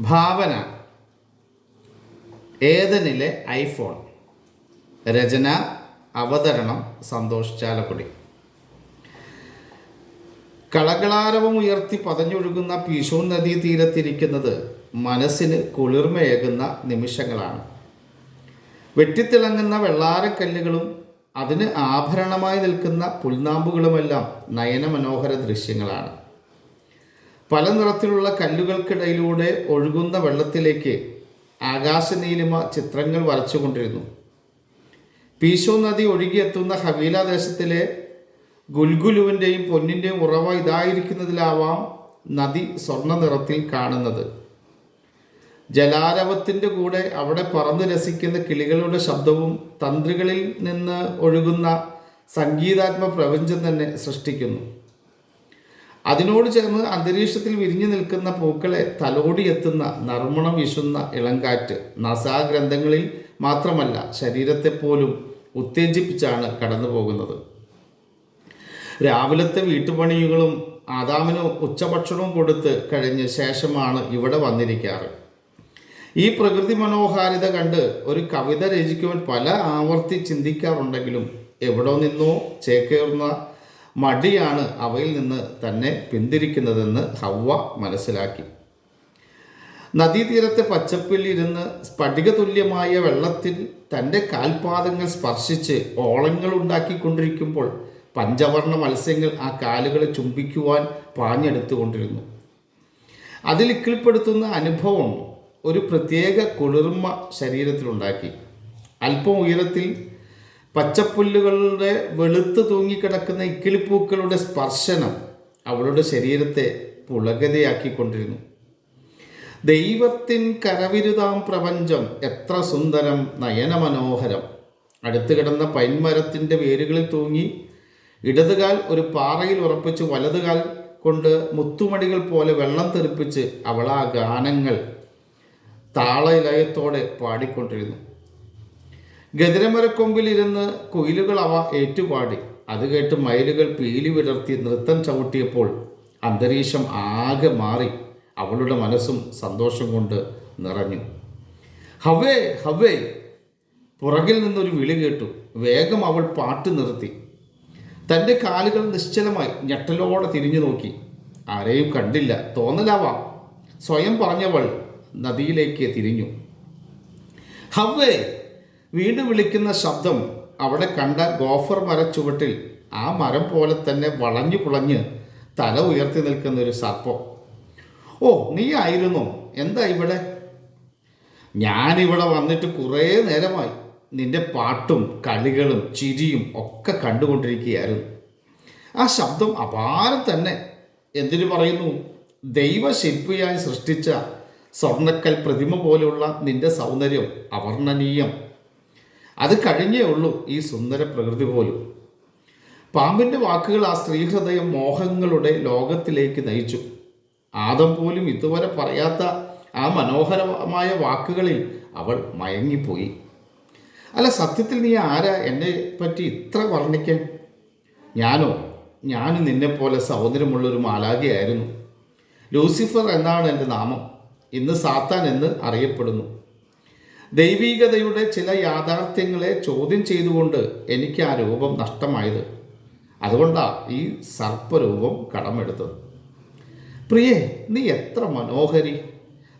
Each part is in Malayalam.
ഭാവന. ഏതനിലെ ഐഫോൺ? രചന അവതരണം സന്തോഷ് ചാലക്കുടി കളകളാരവം ഉയർത്തി പതഞ്ഞൊഴുകുന്ന പീശൂൺ നദീ തീരത്തിരിക്കുന്നത് മനസ്സിന് കുളിർമയേകുന്ന നിമിഷങ്ങളാണ്. വെട്ടിത്തിളങ്ങുന്ന വെള്ളാരക്കല്ലുകളും അതിന് ആഭരണമായി നിൽക്കുന്ന പുൽനാമ്പുകളുമെല്ലാം നയനമനോഹര ദൃശ്യങ്ങളാണ്. പല നിറത്തിലുള്ള കല്ലുകൾക്കിടയിലൂടെ ഒഴുകുന്ന വെള്ളത്തിലേക്ക് ആകാശനീലിമ ചിത്രങ്ങൾ വരച്ചുകൊണ്ടിരുന്നു. പീശോ നദി ഒഴുകിയെത്തുന്ന ഹവീല ദേശത്തിലെ ഗുൽഗുലുവിന്റെയും പൊന്നിന്റെയും ഉറവ ഇതായിരിക്കുന്നതിലാവാം നദി സ്വർണ നിറത്തിൽ കാണുന്നത്. ജലാരവത്തിന്റെ കൂടെ അവിടെ പറന്ന് രസിക്കുന്ന കിളികളുടെ ശബ്ദവും തന്ത്രികളിൽ നിന്ന് ഒഴുകുന്ന സംഗീതാത്മ പ്രപഞ്ചം തന്നെ സൃഷ്ടിക്കുന്നു. അതിനോട് ചേർന്ന് അന്തരീക്ഷത്തിൽ വിരിഞ്ഞു നിൽക്കുന്ന പൂക്കളെ തലോടിയെത്തുന്ന നർമ്മണം വീശുന്ന ഇളങ്കാറ്റ് നസാഗ്രന്ഥങ്ങളിൽ മാത്രമല്ല ശരീരത്തെ പോലും ഉത്തേജിപ്പിച്ചാണ് കടന്നു പോകുന്നത് രാവിലത്തെ വീട്ടുപണികളും ആദാമിന് ഉച്ചഭക്ഷണവും കൊടുത്ത് കഴിഞ്ഞ ശേഷമാണ് ഇവിടെ വന്നിരിക്കാറ്. ഈ പ്രകൃതി മനോഹാരിത കണ്ട് ഒരു കവിത രചിക്കുവാൻ പല ആവർത്തി ചിന്തിക്കാറുണ്ടെങ്കിലും എവിടെ നിന്നോ ചേക്കേറുന്ന മടിയാണ് അവയിൽ നിന്ന് തന്നെ പിന്തിരിക്കുന്നതെന്ന് ഹവ്വ മനസ്സിലാക്കി. നദീതീരത്തെ പച്ചപ്പിൽ ഇരുന്ന് സ്ഫടിക തുല്യമായ വെള്ളത്തിൽ തന്റെ കാൽപാദങ്ങൾ സ്പർശിച്ച് ഓളങ്ങൾ ഉണ്ടാക്കിക്കൊണ്ടിരിക്കുമ്പോൾ പഞ്ചവർണ മത്സ്യങ്ങൾ ആ കാലുകളെ ചുംബിക്കുവാൻ പാഞ്ഞെടുത്തുകൊണ്ടിരുന്നു. അതിൽ ഇക്കിൾപ്പെടുത്തുന്ന അനുഭവം ഒരു പ്രത്യേക കുളിർമ ശരീരത്തിലുണ്ടാക്കി. അല്പം ഉയരത്തിൽ പച്ചപ്പുല്ലുകളുടെ വെളുത്ത് തൂങ്ങിക്കിടക്കുന്ന ഇക്കിളിപ്പൂക്കളുടെ സ്പർശനം അവളുടെ ശരീരത്തെ പുളകതയാക്കിക്കൊണ്ടിരുന്നു ദൈവത്തിൻ കരവിരുതാം പ്രപഞ്ചം എത്ര സുന്ദരം നയനമനോഹരം. അടുത്തു കിടന്ന പൈൻമരത്തിന്റെ വേരുകളിൽ തൂങ്ങി ഇടതുകാൽ ഒരു പാറയിൽ ഉറപ്പിച്ച് വലതുകാൽ കൊണ്ട് മുത്തുമടികൾ പോലെ വെള്ളം തെറിപ്പിച്ച് അവൾ ആ ഗാനങ്ങൾ താളലയത്തോടെ പാടിക്കൊണ്ടിരുന്നു. ഗതിരമരക്കൊമ്പിലിരുന്ന് കുയിലുകൾ അവ ഏറ്റുപാടി. അത് കേട്ട് മയിലുകൾ പീലി വിടർത്തി നൃത്തം ചവിട്ടിയപ്പോൾ അന്തരീക്ഷം ആകെ മാറി. അവളുടെ മനസ്സും സന്തോഷം കൊണ്ട് നിറഞ്ഞു. ഹവേ ഹവേ പുറകിൽ നിന്നൊരു വിളി കേട്ടു. വേഗം അവൾ പാട്ട് നിർത്തി. തന്റെ കാലുകൾ നിശ്ചലമായി ഞെട്ടലോടെ തിരിഞ്ഞു നോക്കി. ആരെയും കണ്ടില്ല. തോന്നലാവാം. സ്വയം പറഞ്ഞവൾ നദിയിലേക്ക് തിരിഞ്ഞു. ഹവ്വേ. വീണ്ടും വിളിക്കുന്ന ശബ്ദം അവിടെ കണ്ട ഗോഫർ മരച്ചുവട്ടിൽ ആ മരം പോലെ തന്നെ വളഞ്ഞു പുളഞ്ഞ് തല ഉയർത്തി നിൽക്കുന്ന ഒരു സർപ്പം. ഓ നീ ആയിരുന്നു. എന്താ ഇവിടെ? ഞാനിവിടെ വന്നിട്ട് കുറേ നേരമായി നിന്റെ പാട്ടും കളികളും ചിരിയും ഒക്കെ കണ്ടുകൊണ്ടിരിക്കുകയായിരുന്നു. ആ ശബ്ദം അപാരം തന്നെ. എന്തിനു പറയുന്നു? ദൈവശില്പിയായി സൃഷ്ടിച്ച സ്വർണക്കൽ പ്രതിമ പോലുള്ള നിന്റെ സൗന്ദര്യം അവർണനീയം. അത് കഴിഞ്ഞേ ഉള്ളൂ ഈ സുന്ദര പ്രകൃതി പോലും. പാമ്പിന്റെ വാക്കുകൾ ആ സ്ത്രീഹൃദയം മോഹങ്ങളുടെ ലോകത്തിലേക്ക് നയിച്ചു. ആദം പോലും ഇതുവരെ പറയാത്ത ആ മനോഹരമായ വാക്കുകളിൽ അവൾ മയങ്ങിപ്പോയി. അല്ല സത്യത്തിൽ നീ ആരാ? എന്നെ പറ്റി ഇത്ര വർണിക്കാൻ. ഞാനോ? ഞാൻ നിന്നെപ്പോലെ സൗന്ദര്യമുള്ളൊരു മാലാഖയായിരുന്നു. ലൂസിഫർ എന്നാണ് എന്റെ നാമം. ഇന്ന് സാത്താൻ എന്ന് അറിയപ്പെടുന്നു. ദൈവീകതയുടെ ചില യാഥാർത്ഥ്യങ്ങളെ ചോദ്യം ചെയ്തുകൊണ്ട് എനിക്ക് ആ രൂപം നഷ്ടമായത്. അതുകൊണ്ടാണ് ഈ സർപ്പരൂപം കടമെടുത്തത്. പ്രിയേ നീ എത്ര മനോഹരി.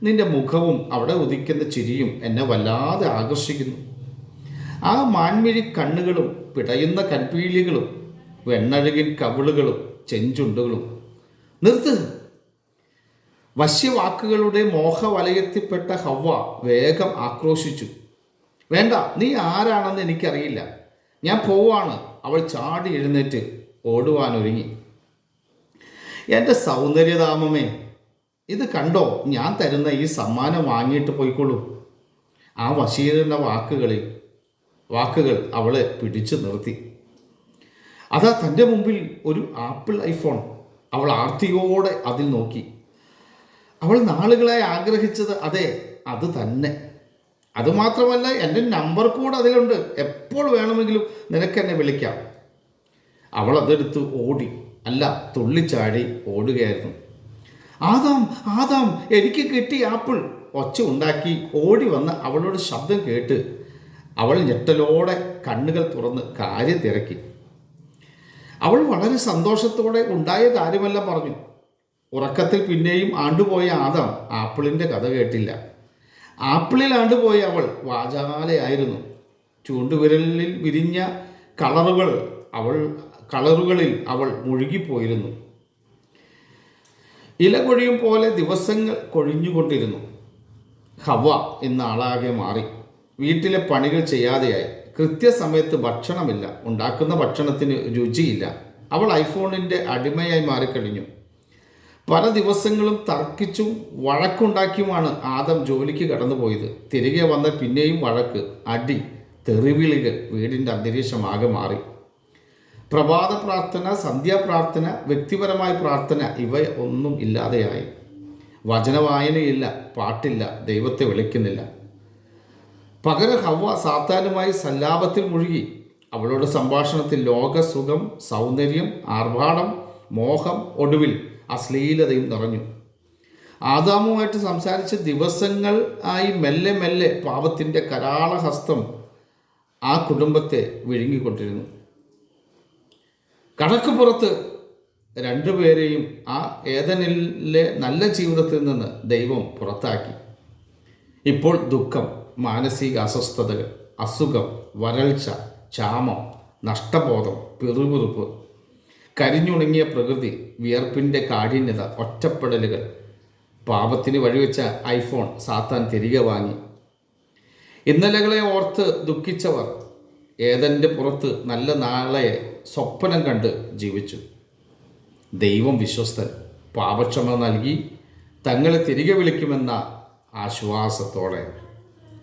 നിന്റെ മുഖവും അവിടെ ഉദിക്കുന്ന ചിരിയും എന്നെ വല്ലാതെ ആകർഷിക്കുന്നു. ആ മാൻമിഴി കണ്ണുകളും പിടയുന്ന കൺപീലികളും വെണ്ണഴുകിൻ കവിളുകളും ചെഞ്ചുണ്ടുകളും. നിർത്ത്. വശ്യവാക്കുകളുടെ മോഹവലയത്തിൽപ്പെട്ട ഹവ്വ വേഗം ആക്രോശിച്ചു. വേണ്ട നീ ആരാണെന്ന് എനിക്കറിയില്ല. ഞാൻ പോവാണ്. അവൾ ചാടി എഴുന്നേറ്റ് ഓടുവാനൊരുങ്ങി. എന്റെ സൗന്ദര്യധാമമേ ഇത് കണ്ടോ? ഞാൻ തരുന്ന ഈ സമ്മാനം വാങ്ങിയിട്ട് പോയിക്കൊള്ളൂ ആ വശീകരണ വാക്കുകളിൽ വാക്കുകൾ അവളെ പിടിച്ചു നിർത്തി. അതാ തന്റെ മുമ്പിൽ ഒരു ആപ്പിൾ ഐഫോൺ. അവൾ ആർത്തിയോടെ അതിൽ നോക്കി. അവൾ നാളുകളായി ആഗ്രഹിച്ചത് അതെ അത് തന്നെ. അതുമാത്രമല്ല എന്റെ നമ്പർ കൂടെ അതിലുണ്ട്. എപ്പോൾ വേണമെങ്കിലും നിനക്ക് എന്നെ വിളിക്കാം. അവൾ അതെടുത്ത് ഓടി അല്ല തുള്ളിച്ചാടി ഓടുകയായിരുന്നു. ആദാം ആദാം എനിക്ക് കിട്ടി ആപ്പിൾ. ഒച്ച ഉണ്ടാക്കി ഓടി വന്ന് അവളോട് ശബ്ദം കേട്ട് അവൾ ഞെട്ടലോടെ കണ്ണുകൾ തുറന്ന് കാര്യം തിരക്കി അവൾ വളരെ സന്തോഷത്തോടെ ഉണ്ടായ കാര്യമല്ല പറഞ്ഞു. ഉറക്കത്തിൽ പിന്നെയും ആണ്ടുപോയ ആദം ആപ്പിളിന്റെ കഥ കേട്ടില്ല. ആപ്പിളിൽ ആണ്ടുപോയ അവൾ വാചാലയായിരുന്നു. ചൂണ്ടുവിരലിൽ വിരിഞ്ഞ കളറുകൾ അവൾ കളറുകളിൽ അവൾ മുഴുകിപ്പോയിരുന്നു. ഇല കൊഴിയും പോലെ ദിവസങ്ങൾ കൊഴിഞ്ഞുകൊണ്ടിരുന്നു. ഹവ എന്ന ആളാകെ മാറി. വീട്ടിലെ പണികൾ ചെയ്യാതെയായി. കൃത്യസമയത്ത് ഭക്ഷണമില്ല. ഉണ്ടാക്കുന്ന ഭക്ഷണത്തിന് രുചിയില്ല. അവൾ ഐഫോണിന്റെ അടിമയായി മാറിക്കഴിഞ്ഞു. പല ദിവസങ്ങളും തർക്കിച്ചും വഴക്കുണ്ടാക്കിയുമാണ് ആദം ജോലിക്ക് കടന്നുപോയത്. തിരികെ വന്ന പിന്നെയും വഴക്ക് അടി തെറിവിളികൾ വീടിന്റെ അന്തരീക്ഷമാകെ മാറി. പ്രഭാത പ്രാർത്ഥന സന്ധ്യാപ്രാർത്ഥന വ്യക്തിപരമായ പ്രാർത്ഥന ഇവ ഒന്നും ഇല്ലാതെയായി. വചനവായനയില്ല പാട്ടില്ല ദൈവത്തെ വിളിക്കുന്നില്ല. പകരം ഹവ സാത്താനുമായി സല്ലാപത്തിൽ മുഴുകി. അവളുടെ സംഭാഷണത്തിൽ ലോകസുഖം സൗന്ദര്യം ആർഭാടം മോഹം ഒടുവിൽ അശ്ലീലതയും നിറഞ്ഞു. ആദാമുമായിട്ട് സംസാരിച്ച ദിവസങ്ങൾ ആയി മെല്ലെ മെല്ലെ പാപത്തിന്റെ കരാളഹസ്തം ആ കുടുംബത്തെ വിഴുങ്ങിക്കൊണ്ടിരുന്നു. കടക്ക് പുറത്ത് രണ്ടുപേരെയും ആ ഏതനിലെ നല്ല ജീവിതത്തിൽ നിന്ന് ദൈവം പുറത്താക്കി. ഇപ്പോൾ ദുഃഖം മാനസിക അസ്വസ്ഥതകൾ അസുഖം വരൾച്ച ക്ഷാമം നഷ്ടബോധം പിറുപിറുപ്പ് കരിഞ്ഞുണങ്ങിയ പ്രകൃതി വിയർപ്പിന്റെ കാഠിന്യത ഒറ്റപ്പെടലുകൾ. പാപത്തിന് വഴിവെച്ച ഐഫോൺ സാത്താൻ തിരികെ വാങ്ങി. ഇന്നലകളെ ഓർത്ത് ദുഃഖിച്ചവർ ഏതന്റെ പുറത്ത് നല്ല നാളെ സ്വപ്നം കണ്ട് ജീവിച്ചു. ദൈവം വിശ്വസ്തൻ പാപക്ഷമ നൽകി തങ്ങളെ തിരികെ വിളിക്കുമെന്ന ആശ്വാസത്തോടെ.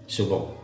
ശുഭം.